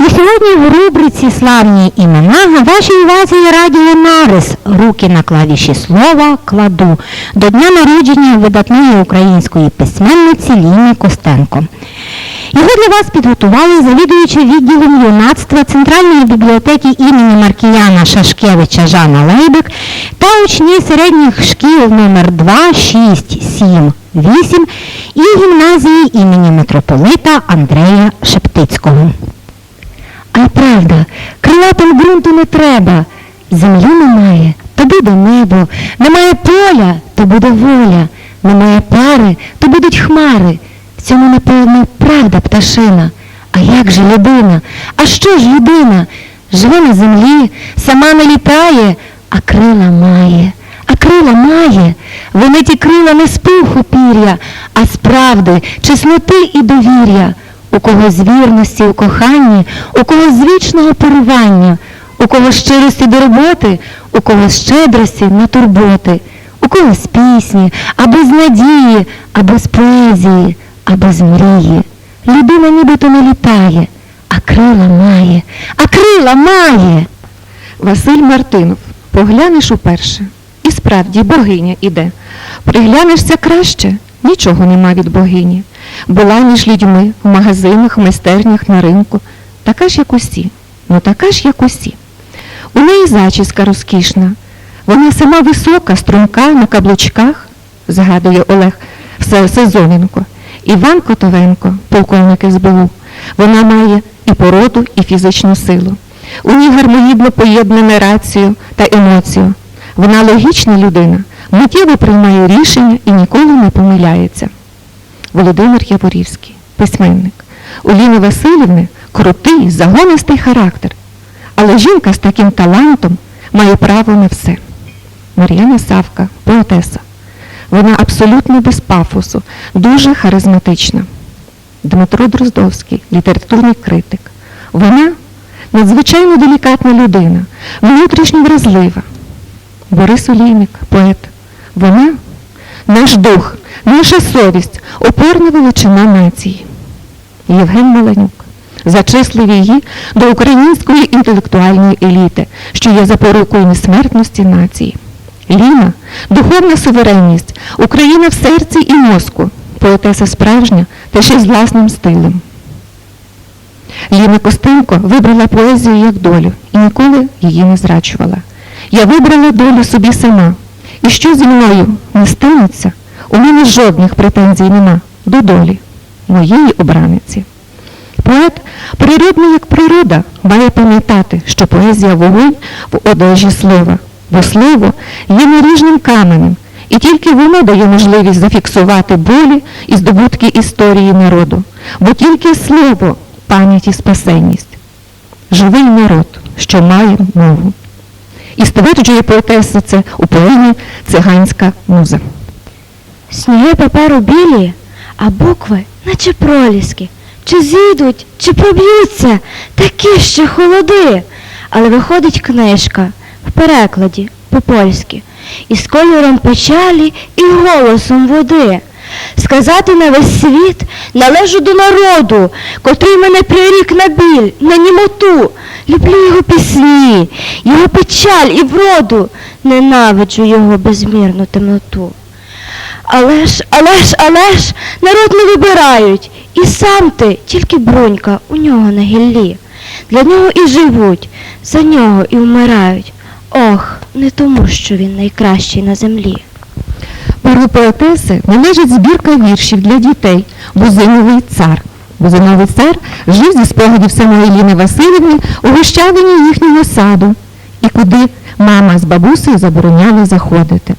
І сьогодні в рубриці Славні імена вашій увазі радіо Нарис Руки на клавіші слова кладу до дня народження видатної української письменниці Ліни Костенко. Його для вас підготували завідуючи відділом юнацтва Центральної бібліотеки імені Маркіяна Шашкевича Жана Лейбек та учні середніх шкіл номер 2, 6, 7, 8 і гімназії імені митрополита Андрея Шептицького. А й правда, крилатим ґрунту не треба. Землі немає, то буде небо, немає поля, то буде воля, немає пари, то будуть хмари. В цьому, напевно, правда пташина. А як же людина? А що ж людина? Живе на землі, сама не літає, а крила має. А крила має. Вони ті крила не з пуху пір'я, а з правди, чесноти і довір'я. У кого з вірності у коханні, у кого з вічного поривання, у кого з щирості до роботи, у кого з щедрості на турботи, у кого з пісні, а без надії, а без поезії, а без мрії. Людина нібито не літає, а крила має, а крила має. Василь Мартинов, поглянеш уперше. І справді богиня іде. Приглянешся краще, нічого нема від богині. Була між людьми в магазинах, майстернях, на ринку. Така ж, як усі, ну така ж, як усі. У неї зачіска розкішна. Вона сама висока, струнка, на каблучках, згадує Олег Сезоненко. Іван Котовенко, полковник СБУ. Вона має і породу, і фізичну силу. У ній гармонійно поєднане рацію та емоцію. Вона логічна людина, миттєво приймає рішення і ніколи не помиляється. Володимир Яворівський, письменник. У Ліни Васильівни крутий, загонистий характер. Але жінка з таким талантом має право на все. Мар'яна Савка, поетеса. Вона абсолютно без пафосу, дуже харизматична. Дмитро Дроздовський, літературний критик. Вона надзвичайно делікатна людина, внутрішньо вразлива. Борис Олійник, поет. Вона наш дух, наша совість, опорна величина нації. Євген Маленюк зачислив її до української інтелектуальної еліти, що є запорукою несмертності нації. Ліна духовна суверенність, Україна в серці і мозку, поетеса справжня та ще з власним стилем. Ліна Костенко вибрала поезію як долю і ніколи її не зрачувала. Я вибрала долю собі сама. І що зі мною не станеться, у мене жодних претензій нема до долі, моєї обраниці. Поет, природний як природа, має пам'ятати, що поезія вогонь в одежі слова, бо слово є наріжним каменем, і тільки воно дає можливість зафіксувати болі і здобутки історії народу, бо тільки слово пам'ять і спасенність. Живий народ, що має мову. І стверджує поетеса це у поемі Циганська муза. Сніги паперу білі, а букви, наче проліски. Чи зійдуть, чи проб'ються, такі ще холоди. Але виходить книжка в перекладі по-польськи, із кольором печалі і голосом води. Сказати на весь світ належу до народу, котрий мене прирік на біль, на німоту. Люблю його пісні, його печаль і вроду, ненавиджу його безмірну темноту. Але ж, але ж, але ж, народ не вибирають, і сам ти, тільки брунька у нього на гіллі. Для нього і живуть, за нього і вмирають. Ох, не тому, що він найкращий на землі. Перу поетеси належить збірка віршів для дітей Бузиновий цар. Бузиновий цар жив зі спогадів самої Ліни Васильівни у гущавині їхнього саду, і куди мама з бабусею забороняли заходити.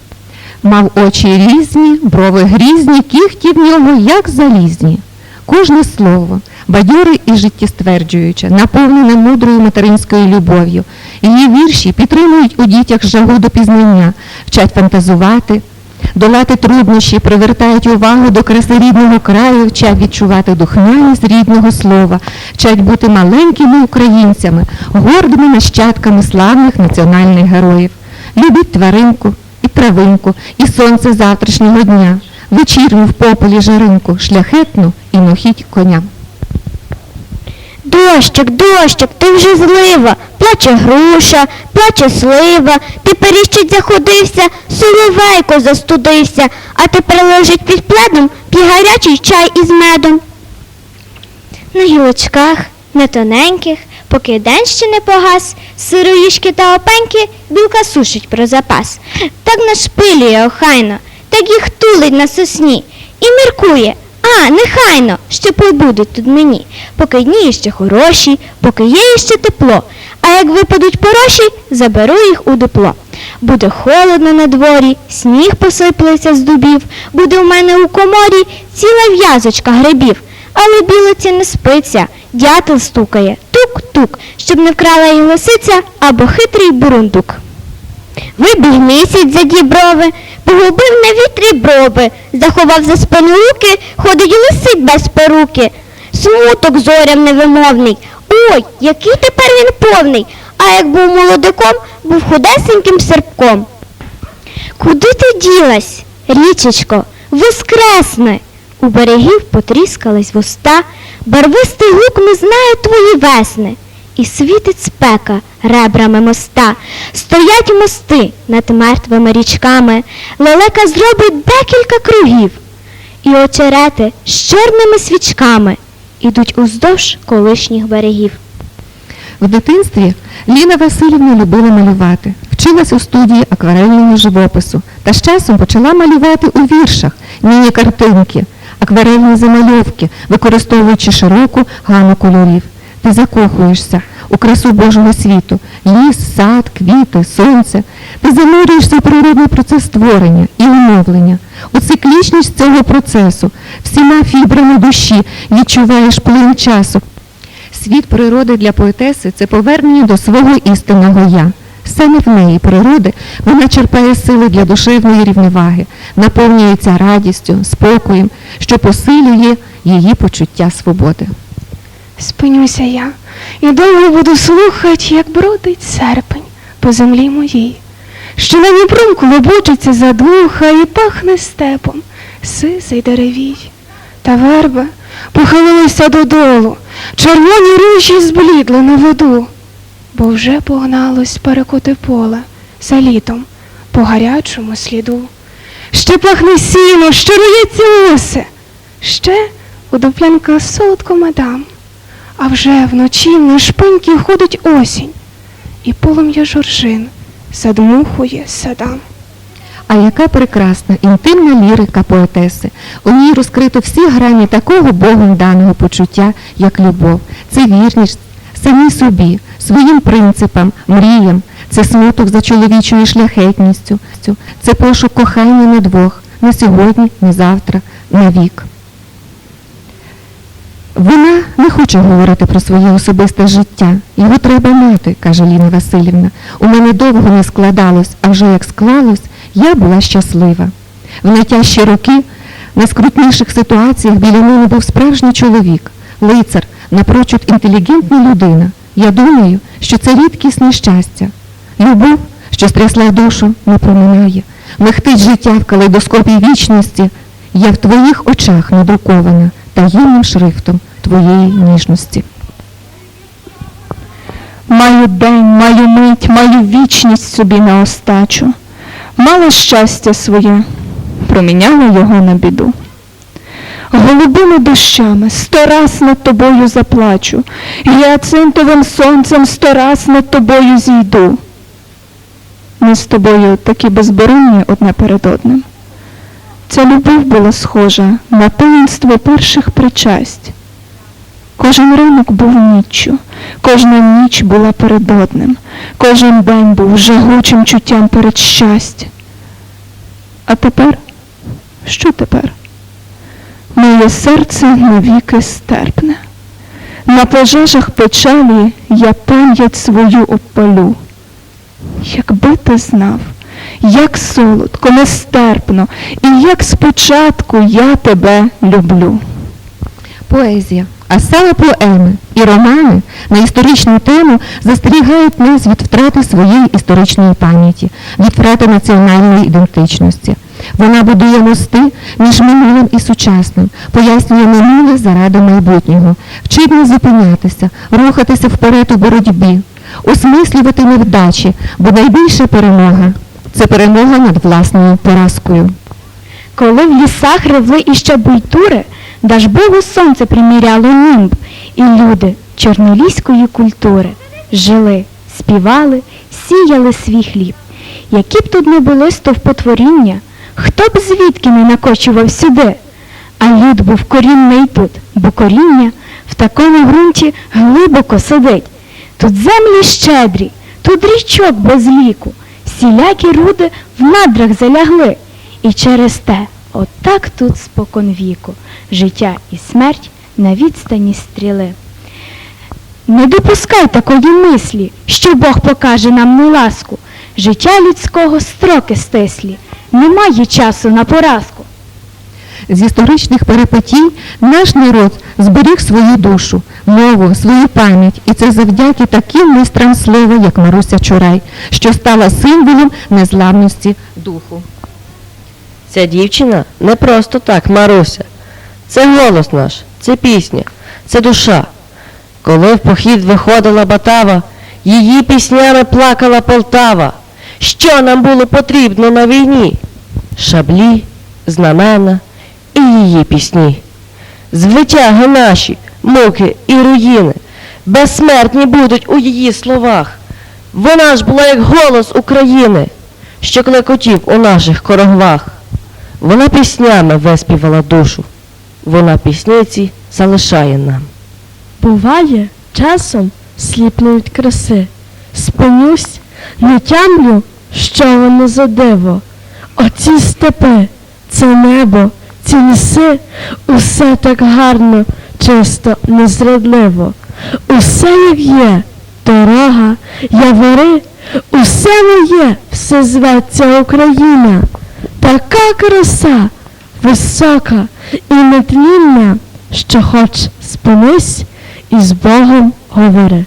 Мав очі різні, брови грізні, кіхті в нього, як залізні. Кожне слово, бадьори і життєстверджуюча, наповнена мудрою материнською любов'ю. Її вірші підтримують у дітях жагу до пізнання, вчать фантазувати, долати труднощі, привертають увагу до краси рідного краю, вчать відчувати духмяність рідного слова, вчать бути маленькими українцями, гордими нащадками славних національних героїв. Любіть тваринку травинку, і сонце завтрашнього дня, вечірню в пополі жаринку, шляхетну і нохіть коня. Дощик, дощик, ти вже злива, плаче груша, плаче слива, ти періщить заходився, соловейко застудився, а тепер лежить під пледом, п'є гарячий чай із медом. На гілочках, не тоненьких, поки день ще не погас, сироїшки та опеньки білка сушить про запас. Так нашпилює охайно, так їх тулить на сосні і міркує. А, нехайно, ще побудуть тут мені, поки дні ще хороші, поки є ще тепло. А як випадуть пороші, заберу їх у дупло. Буде холодно на дворі, сніг посиплеться з дубів, буде у мене у коморі ціла в'язочка грибів. Але білоці не спиться, дятел стукає, тук-тук, щоб не вкрала її лисиця або хитрий бурундук. Вибіг місяць за діброви, погубив на вітрі брови, заховав за спину руки, ходить лисить без перуки. Смуток зорям невимовний. Ой, який тепер він повний, а як був молодиком, був худесеньким серпком. Куди ти ділась, річечко, воскресне? У берегів потріскались вуста, барвистий гук не знає твої весни. І світить спека ребрами моста, стоять мости над мертвими річками, лелека зробить декілька кругів, і очерети з чорними свічками ідуть уздовж колишніх берегів. В дитинстві Ліна Васильівна любила малювати, вчилась у студії акварельного живопису. Та з часом почала малювати у віршах міні-картинки, акварельні замальовки, використовуючи широку гаму кольорів. Ти закохуєшся у красу Божого світу, ліс, сад, квіти, сонце. Ти занурюєшся в природний процес створення і умовлення. У циклічність цього процесу, всіма фібрами душі відчуваєш плин часу, Світ природи для поетеси це повернення до свого істинного я. Саме в неї природи вона черпає сили для душевної рівноваги, наповнюється радістю, спокоєм, що посилює її почуття свободи. Спинюся я і довго буду слухать, як бродить серпень по землі моїй, що на Дніпром клобочиться задуха і пахне степом, сизий деревій. Та верби похилилися додолу, червоні ружі зблідли на воду, бо вже погналось перекоти поле за літом по гарячому сліду. Ще пахне сіно, ще рується оси, ще у дуплянках солодко мадам. А вже вночі на шпиньки ходить осінь, і полум'я жоржин задмухує садам. А яка прекрасна інтимна лірика поетеси. У ній розкрито всі грані такого Богом даного почуття, як любов. Це вірність самій собі, своїм принципам, мріям, це смуток за чоловічою шляхетністю, це пошук кохання на двох, не сьогодні, не завтра, на вік. Вона не хоче говорити про своє особисте життя. Його треба мати, каже Ліна Васильівна. У мене довго не складалось, а вже як склалось, я була щаслива. В найтяжчі роки, на скрутніших ситуаціях біля мене був справжній чоловік, лицар, напрочуд інтелігентна людина. Я думаю, що це рідкісне щастя. Любов, що стрясла душу, не проминає. Мехтить життя в калейдоскопі вічності. Я в твоїх очах надрукована таємним шрифтом твоєї ніжності. Маю день, маю мить, маю вічність собі на остачу. Мала щастя своє, проміняла його на біду. Голубими дощами сто раз над тобою заплачу, гіацинтовим сонцем сто раз над тобою зійду. Ми з тобою такі безборонні одне перед одним. Ця любов була схожа на таїнство перших причасть. Кожен ранок був ніччю, кожна ніч була перед одним, кожен день був жагучим чуттям перед щастя. А тепер, що тепер? Моє серце навіки стерпне. на пожежах печалі я пам'ять свою опалю. Якби ти знав, як солодко, нестерпно, і як спочатку я тебе люблю. Поезія, а саме поеми і романи на історичну тему застерігають нас від втрати своєї історичної пам'яті, від втрати національної ідентичності. Вона будує мости між минулим і сучасним, пояснює минуле заради майбутнього, вчить не зупинятися, рухатися вперед у боротьбі, осмислювати невдачі, бо найбільша перемога це перемога над власною поразкою. Коли в лісах ревли іще дажбове сонце приміряло німб, і люди чорноліської культури жили, співали, сіяли свій хліб. Які б тут не були стовпотворіння, хто б звідки не накочував сюди, а люд був корінний тут, бо коріння в такому ґрунті глибоко сидить. Тут землі щедрі, тут річок без ліку, всілякі руди в надрах залягли. І через те, отак тут спокон віку, життя і смерть на відстані стріли. Не допускай такої мислі, що Бог покаже нам неласку. Життя людського строки стислі, немає часу на поразку. З історичних перипетій наш народ зберіг свою душу, мову, свою пам'ять, і це завдяки таким майстрам слова, як Маруся Чурай, що стала символом незламності духу. Ця дівчина не просто так, Маруся. Це голос наш, це пісня, це душа. Коли в похід виходила Батава, її піснями плакала Полтава. Що нам було потрібно на війні? Шаблі, знамена і її пісні. Звитяги наші, муки і руїни, безсмертні будуть у її словах. Вона ж була як голос України, що клекотів у наших корогвах. Вона піснями виспівала душу, вона пісниці залишає нам. Буває, часом сліпнуть краси. Спинюсь, не тямлю, що воно за диво. Оці степи, це небо, ці ліси, усе так гарно, чисто, незрадливо. Усе як є, дорога, явори, усе моє, все зветься Україна. Така краса, висока і нетлінна, що хоч спинись і з Богом говори.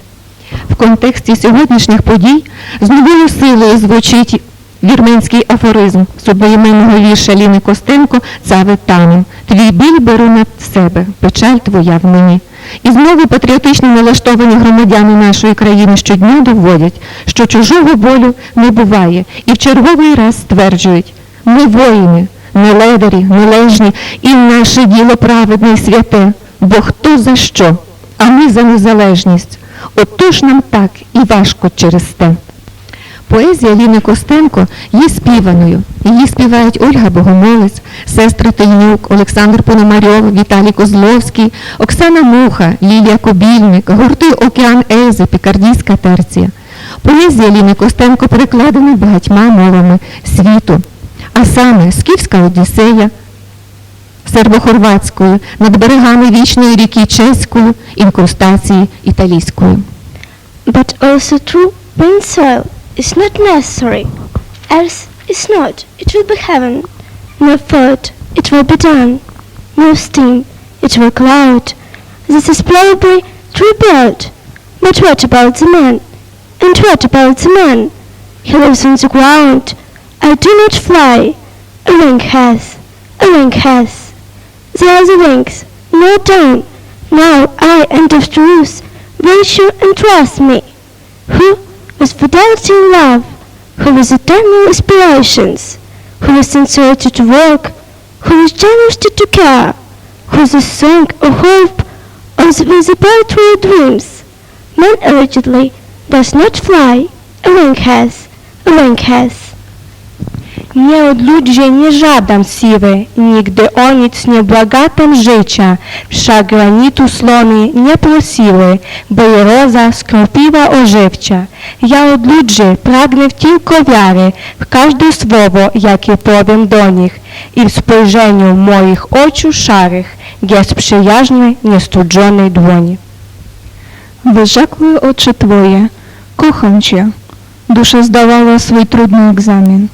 В контексті сьогоднішніх подій з новою силою звучить вірменський афоризм з одноіменного вірша Ліни Костенко «Цаве танем. Твій біль беру на себе, печаль твоя в мені. І знову патріотично налаштовані громадяни нашої країни щодня доводять, що чужого болю не буває, і в черговий раз стверджують, ми воїни, не ледарі, належні, і наше діло праведне і святе, бо хто за що, а ми за незалежність. Отож нам так і важко через те. Поезія Ліни Костенко є співаною. Її співають Ольга Богомолець, сестри Тильнюк, Олександр Пономарьов, Віталій Козловський, Оксана Муха, Лілія Кобільник, гурти Океан Ельзи, Пікардійська терція. Поезія Ліни Костенко перекладена багатьма мовами світу, а саме Скіфська Одіссея, сербо-хорватською, над берегами вічної ріки чеською, інкрустації італійською. But also true, plain soil is not necessary, else is not, it will be heaven. No thought, it will be done. No steam, it will cloud. This is probably true bird. But what about the man? And what about the man? He lives on the ground. I do not fly. A wing has, a wing has. There are the wings, no down. Now I and of truth, virtue and trust me. Who with fidelity and love, who with eternal aspirations, who with sincerity to work, who with generosity to care, who with a song of hope, or with the poetry of dreams. Man allegedly does not fly, a wing has, a wing has. Nie odludzie nie żadam siwy, nigdy o nic nie błagatam życia, wszak granitu slony nie prosiły, by roza skropiła ożywcza. Ja odludzie pragnę tylko wiary w każde słowo, jakie powiem do nich i w spojrzeniu moich oczu szarych, gest przyjaźnej, niestrudzonej dłoni. Wyrzekły oczy twoje, kocham cię. Dusza zdawała swój trudny egzamin.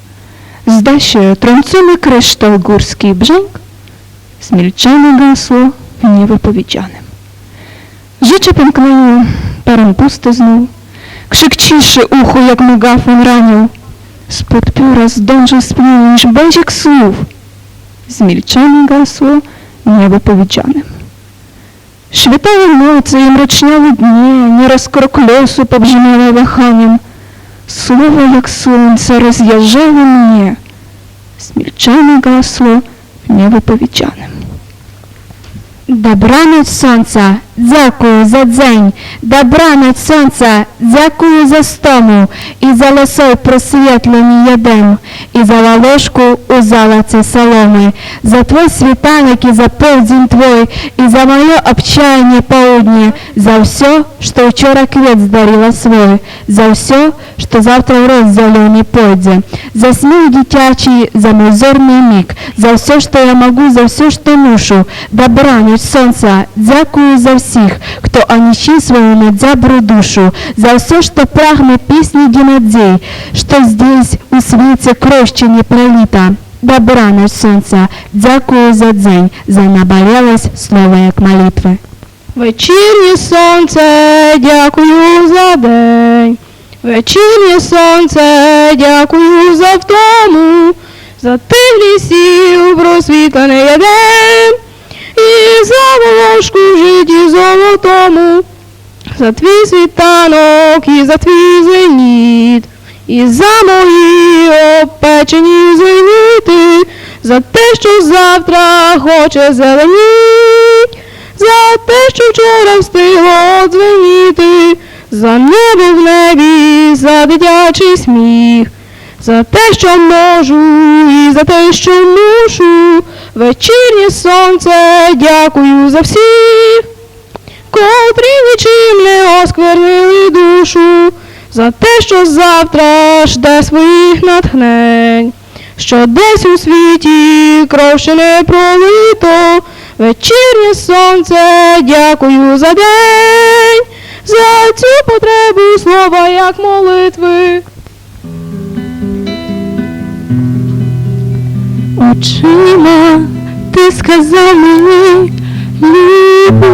Zda się, trącony kryształ górski brzęk, zmilczane gasło niewypowiedzianym. Życie pęknęło, peron pusty znów, krzyk ciszy uchu jak megafon ranił. Spod pióra zdążył splunąć bądźek słów, zmilczane gasło niewypowiedzianym. Świtały nocy i mroczniały dnie, nieraz krok losu pobrzmiały wahaniem. Słowo jak słońce rozjarzało mnie, zmilczane gasło w niewypowiedzianym. Добраніч сонця, дякую за дзень. Добраніч сонця, дякую за стому. І за лосой просвітлені ядем. І за волошку у золоце соломи. За твой світанок і за полдень твой. І за моє обчаяние полудня. За все, що вчора квіт здарила свой. За все, що завтра в рост зеленый пойдзе. За сміх дитячий, за мой зорний миг. За все, що я могу, за все, що мушу. Добраніч сонця, дякую за всіх, хто онічив свою надзябру душу, за все, що прагне пісні дінадзей, що здесь у світі кров ще не пролита. Добраніч сонця, дякую за дзень, за наболелось слово як молитви. Вечірнє сонце, дякую за день. Вечірнє сонце, дякую за втому, за тих лісів просвітлений день, І за волошку в житті золотому, за твій світанок і за твій зеніт, і за мої опечені зеніти, за те, що завтра хоче зеленіть, за те, що вчора встигло дзвеніти, за небо в небі, за дитячий сміх, за те, що можу, і за те, що мушу, вечірнє сонце, дякую за всіх, котрі нічим не осквернили душу, за те, що завтра жде своїх натхнень, що десь у світі кров ще не пролито, вечірнє сонце, дякую за день, за цю потребу слова як молитви. Очима ти сказав мені люблю.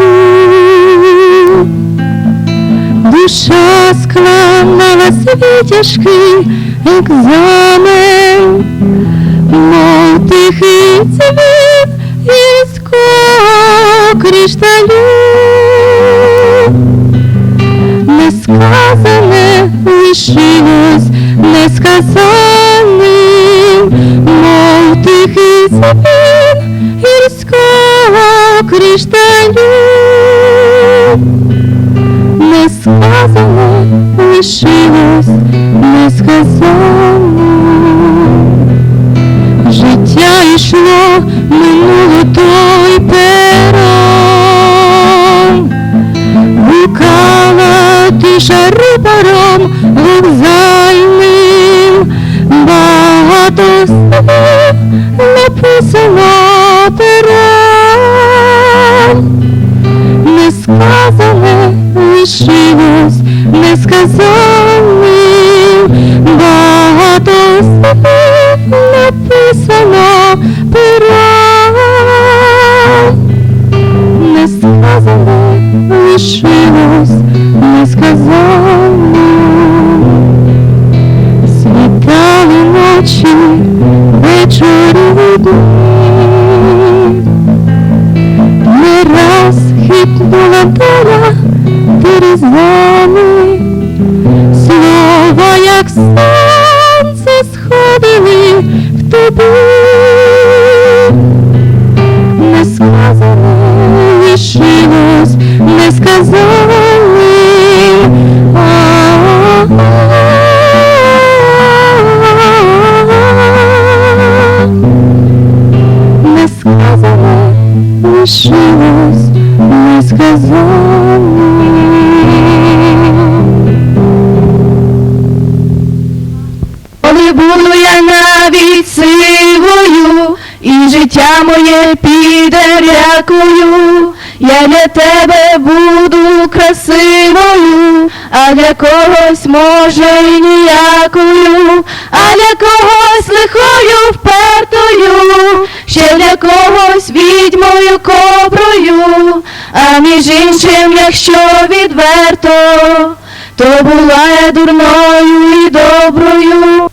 Душа склала свій тяжкий екзамен, мов тихий цвіт гірського кришталю. Несказане лишилось несказаним, мов тихий звін гірського кришталю. Несказане лишилось несказаним. Життя несказаним, багато слів написано пером несказане лишилось несказаним. Світали ночі, вечори дні. Не раз хитнула доля дерезами, і життя моє піде рякою, Я для тебе буду красивою, а для когось може і ніякою, а для когось лихою впертою, ще для когось відьмою коброю, а між іншим, якщо відверто, то була я дурною і доброю.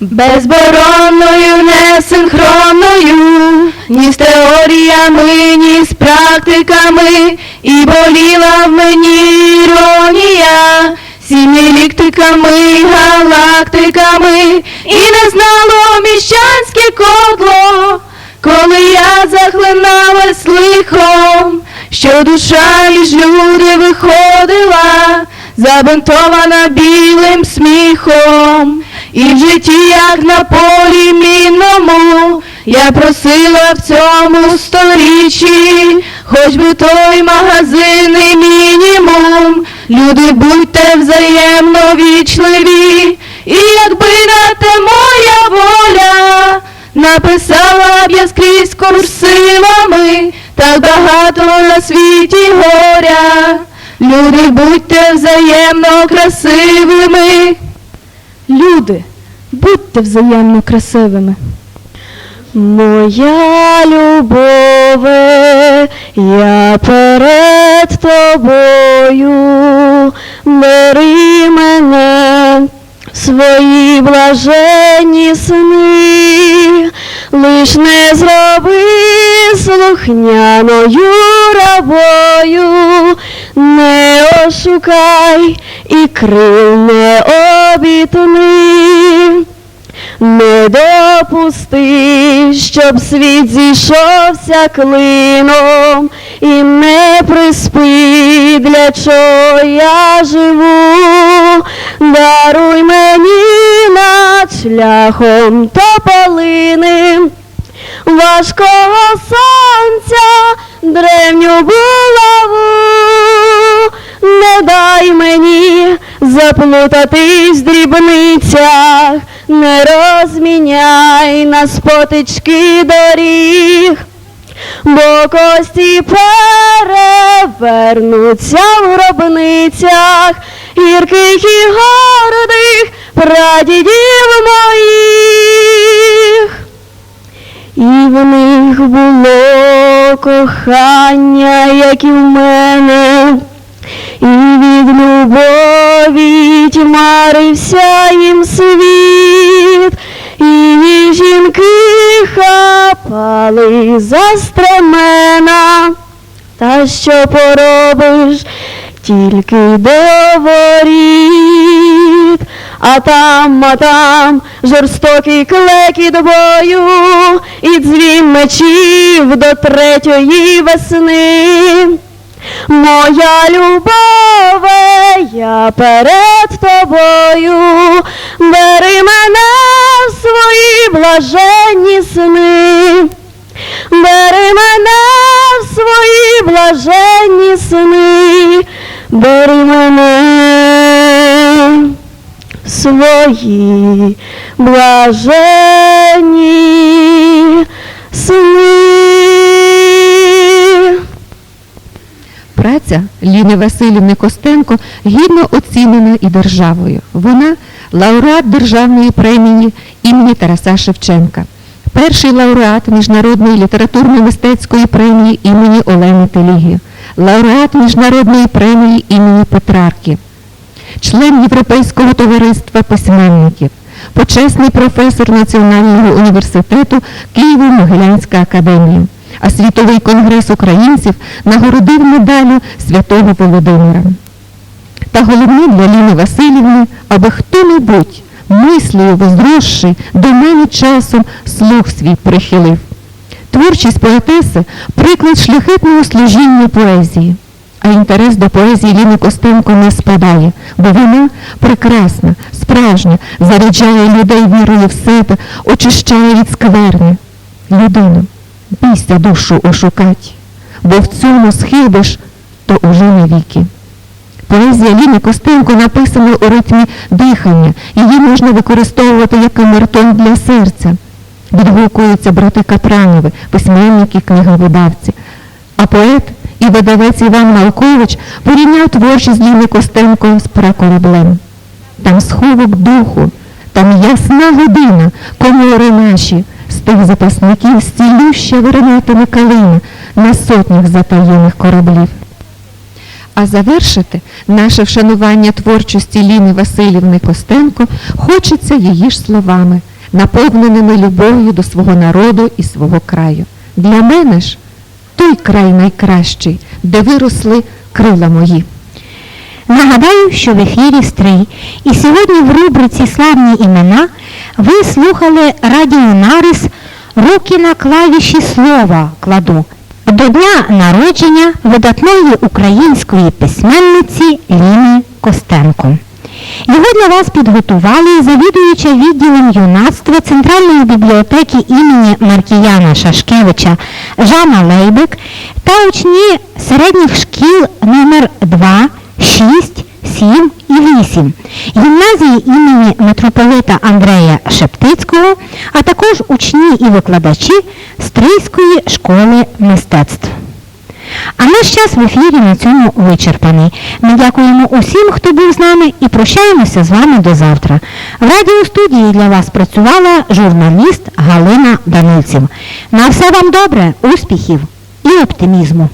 Безборонною, несинхронною, ні з теоріями, ні з практиками, і боліла в мені іронія, сіміліктиками, галактиками, і не знало міщанське кодло, коли я захлиналась лихом, що душа між люди виходила, забинтована білим сміхом. І в житті, як на полі мінному, я просила в цьому сторіччі, хоч би той магазинний мінімум. Люди будьте взаємно вічливі, і якби на те моя воля, написала б я скрізь курсивами, так багато на світі горя. Люди, будьте взаємно красивими. Люди, будьте взаємно красивими. Моя любове, я перед тобою, бери мене в свої блаженні сни, лиш не зроби слухняною рабою, не ошукай і крил не обітни. Не допусти, щоб світ зійшовся клином, і не приспи, для чого я живу, даруй мені над шляхом тополиним, важкого сонця древню булаву, не дай мені заплутатись в дрібницях, не розміняй на спотички доріг, бо кості перевернуться в гробницях гірких і гордих прадідів моїх. І в них було кохання, як і в мене, і від любові тьмарився їм світ, і жінки хапали за стремена. Та що поробиш, тільки до воріт, а там, а там жорстокий клекіт бою, і дзвін мечів до третьої весни. Моя любове, я перед тобою, бери мене в свої блаженні сни. Бери мене в свої блаженні сни, бери мене свої блаженні сни. Праця Ліни Васильівни Костенко гідно оцінена і державою. Вона лауреат державної премії імені Тараса Шевченка, перший лауреат Міжнародної літературно-мистецької премії імені Олени Теліги, лауреат Міжнародної премії імені Петрарки, член Європейського товариства письменників, почесний професор Національного університету Києво-Могилянська академія. А Світовий конгрес українців нагородив медаллю святого Володимира. Та головне для Ліни Васильівни, аби хто-небудь, мислею возросший, до мене часом слух свій прихилив. Творчість поетеси – приклад шляхетного служіння поезії. А інтерес до поезії Ліни Костенко не спадає, бо вона прекрасна, справжня, заряджає людей вірою в себе, очищає від скверни. Людину, бійся душу ошукать, бо в цьому схибиш, то уже навіки. Поезія Ліни Костенко написана у ритмі дихання, її можна використовувати як камертон для серця. Відгукуються брати Капранови, письменники, книговидавці. А поет І видавець Іван Малкович порівняв творчість Ліни Костенко з пракораблем. Там сховок духу, там ясна година, комори наші, з тих запасників стілюща вириватиме калина на сотнях затаєних кораблів. А завершити наше вшанування творчості Ліни Васильівни Костенко хочеться її ж словами, наповненими любов'ю до свого народу і свого краю. Для мене ж той край найкращий, де виросли крила мої. Нагадаю, що в ефірі Стрий. І сьогодні в рубриці Славні імена ви слухали радіонарис Руки на клавіші слова кладу до дня народження видатної української письменниці Ліни Костенко. Його для вас підготували завідуюча відділом юнацтва Центральної бібліотеки імені Маркіяна Шашкевича Жанна Лейбек та учні середніх шкіл номер 2, 6, 7 і 8, гімназії імені митрополита Андрея Шептицького, а також учні і викладачі Стрийської школи мистецтв. А наш час в ефірі на цьому вичерпаний. Ми дякуємо усім, хто був з нами, і прощаємося з вами до завтра. В радіостудії для вас працювала журналіст Галина Данильців. На все вам добре, успіхів і оптимізму!